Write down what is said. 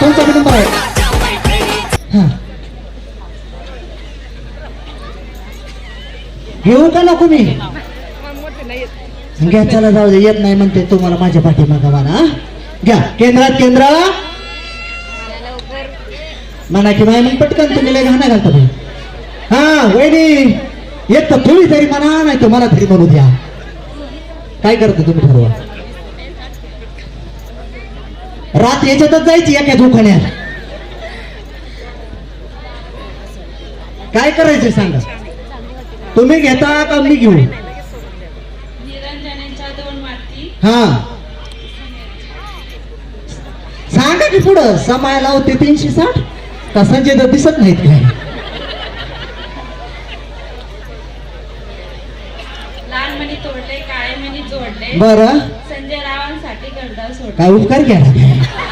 तुमचा बी आहे. घेऊ का नको मी? घ्या चला जाऊ दे. येत नाही म्हणते तुम्हाला माझ्या पाठीमागा म्हणा घ्या. केंद्रात केंद्र. म्हणा की बाय मग पटकन तुम्ही लय घाणा घालता भाई हा वहिनी येत थोडी तुम्ही तरी म्हणा नाही तुम्हाला मला तरी म्हणू द्या. काय करता तुम्ही ठरवा? रात याच्यातच जायची एका झोखाण्यात काय करायचं सांगा? तुम्ही घेता का मी घेऊ? हा. सांगा की पुढं समाय लावते तीनशे साठ? का संजय दत्त दिसत नाहीत काय? बर. काय उपकार केला?